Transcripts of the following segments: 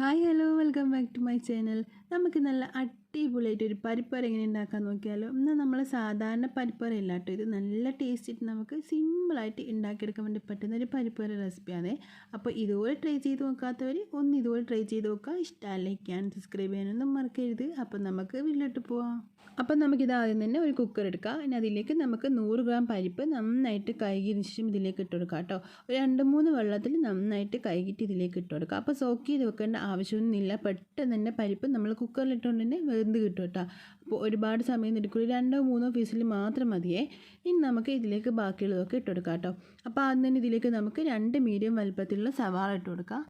Hi hello welcome back to my channel നമുക്ക് നല്ല അടിപൊളിയായിട്ട് ഒരു പരിപ്പറ എങ്ങനെ ഉണ്ടാക്കാൻ നോക്കിയാലോ? എന്നാൽ നമ്മൾ സാധാരണ പരിപ്പറ ഇല്ല കേട്ടോ. ഇത് നല്ല ടേസ്റ്റിട്ട് നമുക്ക് സിമ്പിളായിട്ട് ഉണ്ടാക്കിയെടുക്കാൻ വേണ്ടി പറ്റുന്ന ഒരു പരിപ്പറ റെസിപ്പിയാണ് അപ്പോൾ ഇതുപോലെ ട്രൈ ചെയ്ത് നോക്കാത്തവർ ഒന്ന് ഇതുപോലെ ട്രൈ ചെയ്ത് നോക്കുക. ഇഷ്ടമല്ല ലൈക്കാൻ സബ്സ്ക്രൈബ് ചെയ്യാനൊന്നും മറക്കരുത്. അപ്പോൾ നമുക്ക് വീട്ടിലോട്ട് പോവാം. അപ്പം നമുക്കിത് ആദ്യം തന്നെ ഒരു കുക്കർ എടുക്കാം. ഇനി അതിലേക്ക് നമുക്ക് നൂറ് ഗ്രാം പരിപ്പ് നന്നായിട്ട് കഴുകിയതിന് ശേഷം ഇതിലേക്ക് ഇട്ട് കൊടുക്കാം കേട്ടോ. ഒരു രണ്ട് മൂന്ന് വെള്ളത്തിൽ നന്നായിട്ട് കഴുകിയിട്ട് ഇതിലേക്ക് ഇട്ട് കൊടുക്കുക അപ്പോൾ സോക്ക് ചെയ്ത് വെക്കേണ്ട ആവശ്യമൊന്നുമില്ല. പെട്ടെന്ന് തന്നെ പരിപ്പ് നമ്മൾ കുക്കറിലിട്ടുകൊണ്ട് തന്നെ വെന്ത് കിട്ടും കേട്ടോ? അപ്പോൾ ഒരുപാട് സമയം എടുക്കുള്ളൂ. രണ്ടോ മൂന്നോ പീസിൽ മാത്രം മതിയേ. ഇനി നമുക്ക് ഇതിലേക്ക് ബാക്കിയുള്ളതൊക്കെ ഇട്ട് കൊടുക്കാം കേട്ടോ. അപ്പോൾ ആദ്യം തന്നെ ഇതിലേക്ക് നമുക്ക് രണ്ട് മീഡിയം വലുപ്പത്തിലുള്ള സവാള ഇട്ട് കൊടുക്കാം.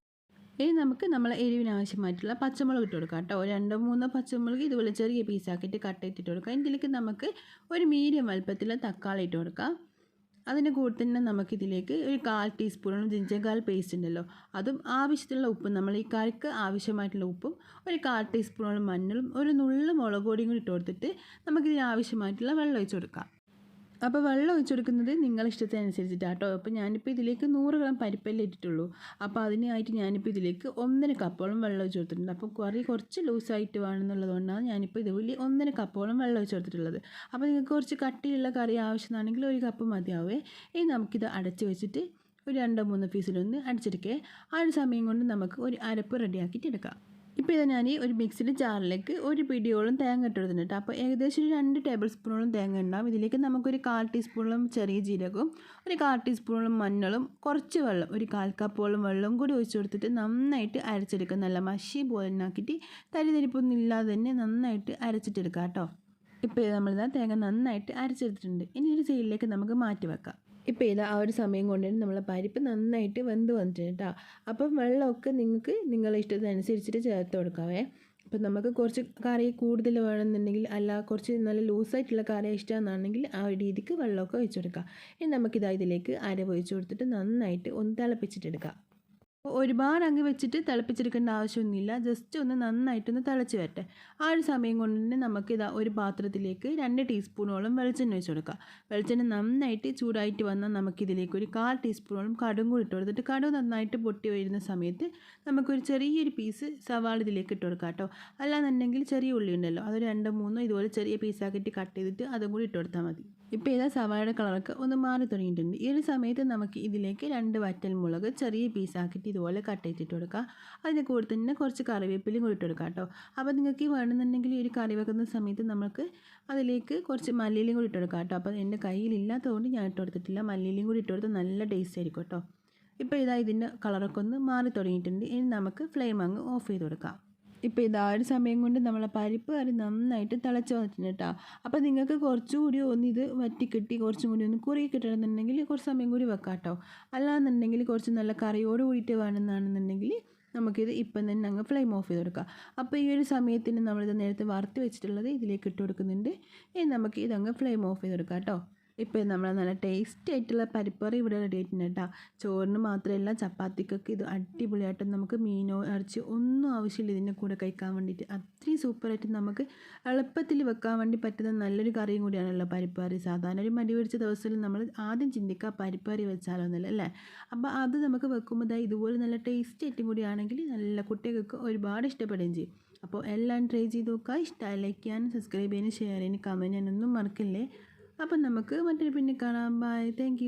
ഇനി നമുക്ക് നമ്മൾ എരിവിന് ആവശ്യമായിട്ടുള്ള പച്ചമുളക് ഇട്ട് കൊടുക്കാം കേട്ടോ. രണ്ടോ മൂന്നോ പച്ചമുളക് ഇതുപോലെ ചെറിയ പീസാക്കിയിട്ട് കട്ട് ചെയ്തിട്ട് കൊടുക്കാം. ഇതിലേക്ക് നമുക്ക് ഒരു മീഡിയം വലുപ്പത്തിലുള്ള തക്കാളി ഇട്ട് കൊടുക്കാം. അതിന്റെ കൂടെ തന്നെ നമുക്കിതിലേക്ക് ഒരു കാൽ ടീസ്പൂണും ജിഞ്ചകാൽ പേസ്റ്റ് ഉണ്ടല്ലോ. അതും ആവശ്യത്തിനുള്ള ഉപ്പും നമ്മൾ ഈ കറിക്ക് ആവശ്യമായിട്ടുള്ള ഉപ്പും ഒരു കാൽ ടീസ്പൂണോളം മഞ്ഞളും ഒരു നുള്ളു മുളക് പൊടിയും കൂടി ഇട്ട് കൊടുത്തിട്ട് നമുക്കിതിന് ആവശ്യമായിട്ടുള്ള വെള്ളം ഒഴിച്ച് കൊടുക്കാം. അപ്പോൾ വെള്ളം ഒഴിച്ചു കൊടുക്കുന്നത് നിങ്ങളുടെ ഇഷ്ടത്തിനനുസരിച്ചിട്ടാണ് കേട്ടോ അപ്പോൾ ഞാനിപ്പോൾ ഇതിലേക്ക് നൂറ് ഗ്രാം പരിപ്പല്ലേ ഇട്ടിട്ടുള്ളൂ. അപ്പോൾ അതിനായിട്ട് ഞാനിപ്പോൾ ഇതിലേക്ക് ഒന്നര കപ്പോളം വെള്ളം ഒഴിച്ച് കൊടുത്തിട്ടുണ്ട്. അപ്പോൾ കറി കുറച്ച് ലൂസായിട്ട് വേണമെന്നുള്ളതുകൊണ്ടാണ് ഞാനിപ്പോൾ ഇതുപോലെ ഒന്നര കപ്പോളം വെള്ളം ഒഴിച്ച് കൊടുത്തിട്ടുള്ളത്. അപ്പോൾ നിങ്ങൾക്ക് കുറച്ച് കട്ടിയുള്ള കറി ആവശ്യമാണെങ്കിൽ ഒരു കപ്പ് മതിയാവേ. ഇനി നമുക്കിത് അടച്ച് വെച്ചിട്ട് ഒരു രണ്ടോ മൂന്നോ പീസിലൊന്ന് അടിച്ചെടുക്കേ. ആ ഒരു സമയം കൊണ്ട് നമുക്ക് ഒരു അരപ്പ് റെഡിയാക്കിയിട്ട് എടുക്കാം. ഇപ്പോൾ ഇത് ഞാൻ ഒരു മിക്സിന്റെ ജാറിലേക്ക് ഒരു പിടിയോളം തേങ്ങ ഇട്ട് കൊടുത്തിട്ടുണ്ട് അപ്പോൾ ഏകദേശം ഒരു രണ്ട് ടേബിൾ സ്പൂണോളം തേങ്ങ ഉണ്ടാവും. ഇതിലേക്ക് നമുക്കൊരു കാൽ ടീസ്പൂണോളം ചെറിയ ജീരകവും ഒരു കാൽ ടീസ്പൂണോളം മഞ്ഞളും കുറച്ച് വെള്ളം ഒരു കാൽ കപ്പോളം വെള്ളം കൂടി ഒഴിച്ചു കൊടുത്തിട്ട് നന്നായിട്ട് അരച്ചെടുക്കുക. നല്ല മഷി പോലെ ഉണ്ടാക്കിയിട്ട് തരി തരിപ്പൊന്നും ഇല്ലാതെ തന്നെ നന്നായിട്ട് അരച്ചിട്ടെടുക്കാം കേട്ടോ. ഇപ്പോൾ നമ്മളിതാ തേങ്ങ നന്നായിട്ട് അരച്ചെടുത്തിട്ടുണ്ട്. ഇനി ഒരു സൈഡിലേക്ക് നമുക്ക് മാറ്റി വെക്കാം. ഇപ്പോൾ ഇത് ആ ഒരു സമയം കൊണ്ട് തന്നെ നമ്മളെ പരിപ്പ് നന്നായിട്ട് വെന്ത് വന്നിട്ടുണ്ട് കേട്ടോ അപ്പം വെള്ളമൊക്കെ നിങ്ങൾക്ക് നിങ്ങളെ ഇഷ്ടത്തിനനുസരിച്ചിട്ട് ചേർത്ത് കൊടുക്കാവേ. അപ്പം നമുക്ക് കുറച്ച് കറി കൂടുതൽ വേണമെന്നുണ്ടെങ്കിൽ അല്ല കുറച്ച് നല്ല ലൂസായിട്ടുള്ള കറി ഇഷ്ടമാണെന്നുണ്ടെങ്കിൽ ആ ഒരു രീതിക്ക് വെള്ളമൊക്കെ ഒഴിച്ചു കൊടുക്കുക ഇനി നമുക്കിതാ ഇതിലേക്ക് അരവ് ഒഴിച്ചു കൊടുത്തിട്ട് നന്നായിട്ട് ഒന്ന് തിളപ്പിച്ചിട്ടെടുക്കാം. ഒരുപാട് അങ്ങ് വെച്ചിട്ട് തിളപ്പിച്ചെടുക്കേണ്ട ആവശ്യമൊന്നുമില്ല. ജസ്റ്റ് ഒന്ന് നന്നായിട്ടൊന്ന് തിളച്ച് വരട്ടെ. ആ ഒരു സമയം കൊണ്ട് തന്നെ നമുക്ക് ഇതാ ഒരു പാത്രത്തിലേക്ക് രണ്ട് ടീസ്പൂണോളം വെളിച്ചെണ്ണ ഒഴിച്ച് കൊടുക്കുക വെളിച്ചെണ്ണ നന്നായിട്ട് ചൂടായിട്ട് വന്നാൽ നമുക്കിതിലേക്ക് ഒരു കാൽ ടീസ്പൂണോളം കടും കൂടി ഇട്ട് കൊടുത്തിട്ട് കടും നന്നായിട്ട് പൊട്ടി വരുന്ന സമയത്ത് നമുക്കൊരു ചെറിയൊരു പീസ് സവാള ഇതിലേക്ക് ഇട്ട് കൊടുക്കാം കേട്ടോ. അല്ലാന്നുണ്ടെങ്കിൽ ചെറിയ ഉള്ളി ഉണ്ടല്ലോ. അത് രണ്ടോ മൂന്നോ ഇതുപോലെ ചെറിയ പീസാക്കിയിട്ട് കട്ട് ചെയ്തിട്ട് അതും കൂടി ഇട്ട് കൊടുത്താൽ മതി. ഇപ്പോൾ ഇതാ സവാളയുടെ കളറൊക്കെ ഒന്ന് മാറി തുടങ്ങിയിട്ടുണ്ട്. ഈ ഒരു സമയത്ത് നമുക്ക് ഇതിലേക്ക് രണ്ട് വറ്റൽ മുളക് ചെറിയ പീസാക്കിയിട്ട് ഇതുപോലെ കട്ട് ചെയ്തിട്ട് കൊടുക്കുക അതിന്റെ കൂടെ തന്നെ കുറച്ച് കറിവേപ്പിലും കൂടി ഇട്ട് കൊടുക്കുക കേട്ടോ. അപ്പോൾ നിങ്ങൾക്ക് വേണമെന്നുണ്ടെങ്കിൽ ഈ ഒരു കറി വെക്കുന്ന സമയത്ത് നമുക്ക് അതിലേക്ക് കുറച്ച് മല്ലിയിലും കൂടി ഇട്ട് കൊടുക്കാം കേട്ടോ. അപ്പോൾ എന്റെ കയ്യിലില്ലാത്തതുകൊണ്ട് ഞാൻ ഇട്ട് കൊടുത്തിട്ടില്ല. മല്ലിയിലും കൂടി ഇട്ട് കൊടുത്ത് നല്ല ടേസ്റ്റ് ആയിരിക്കും കേട്ടോ. ഇപ്പോൾ ഇതാ ഇതിന്റെ കളറൊക്കെ ഒന്ന് മാറി തുടങ്ങിയിട്ടുണ്ട്. ഇനി നമുക്ക് ഫ്ലെയിം അങ്ങ് ഓഫ് ചെയ്ത് കൊടുക്കാം. ഇപ്പോൾ ഇതാ ഒരു സമയം കൊണ്ട് നമ്മളെ പരിപ്പ് കറി നന്നായിട്ട് തിളച്ച് വന്നിട്ടുണ്ട് കേട്ടോ അപ്പോൾ നിങ്ങൾക്ക് കുറച്ചുകൂടി ഒന്ന് ഇത് വറ്റിക്കെട്ടി കിട്ടി കുറച്ചും കൂടി ഒന്ന് കുറി കിട്ടണമെന്നുണ്ടെങ്കിൽ കുറച്ച് സമയം കൂടി വെക്കാം കേട്ടോ അല്ലാന്നുണ്ടെങ്കിൽ കുറച്ച് നല്ല കറിയോട് കൂടിയിട്ട് വേണമെന്നാണെന്നുണ്ടെങ്കിൽ നമുക്കിത് ഇപ്പം തന്നെ അങ്ങ് ഫ്ലെയിം ഓഫ് ചെയ്ത് കൊടുക്കാം. അപ്പോൾ ഈ ഒരു സമയത്തിന് നമ്മളിത് നേരത്തെ വറുത്ത് വെച്ചിട്ടുള്ളത് ഇതിലേക്ക് ഇട്ട് കൊടുക്കുന്നുണ്ട്. ഇനി നമുക്ക് ഇതങ്ങ് ഫ്ലെയിം ഓഫ് ചെയ്ത് കൊടുക്കാം കേട്ടോ ഇപ്പോൾ നമ്മൾ നല്ല ടേസ്റ്റി ആയിട്ടുള്ള പരിപ്പറി ഇവിടെ റെഡി ആയിട്ടുണ്ട് കേട്ടോ ചോറിന് മാത്രമല്ല ചപ്പാത്തിക്കൊക്കെ ഇത് അടിപൊളിയായിട്ട് നമുക്ക് മീനോ ഇറച്ചി ഒന്നും ആവശ്യമില്ല ഇതിന്റെ കൂടെ കഴിക്കാൻ വേണ്ടിയിട്ട്. അത്രയും സൂപ്പറായിട്ട് നമുക്ക് എളുപ്പത്തിൽ വെക്കാൻ വേണ്ടി പറ്റുന്ന നല്ലൊരു കറിയും കൂടിയാണല്ലോ പരിപ്പറി സാധാരണ ഒരു മടി പിടിച്ച ദിവസത്തിൽ നമ്മൾ ആദ്യം ചിന്തിക്കുക പരിപ്പറി വെച്ചാലോ എന്നല്ല അല്ലേ? അപ്പോൾ അത് നമുക്ക് വെക്കുമ്പോൾ ഇതുപോലെ നല്ല ടേസ്റ്റി ആയിട്ടും കൂടിയാണെങ്കിൽ നല്ല കുട്ടികൾക്ക് ഒരുപാട് ഇഷ്ടപ്പെടുകയും ചെയ്യും. അപ്പോൾ എല്ലാം ട്രൈ ചെയ്ത് നോക്കുക. ഇഷ്ടമായി ലൈക്ക് ചെയ്യാനും സബ്സ്ക്രൈബ് ചെയ്യാനും ഷെയർ ചെയ്യാനും കമന്റ് ചെയ്യാനൊന്നും മറക്കില്ലേ? അപ്പം നമുക്ക് മറ്റൊരു പിന്നെ കാണാം. Bye thank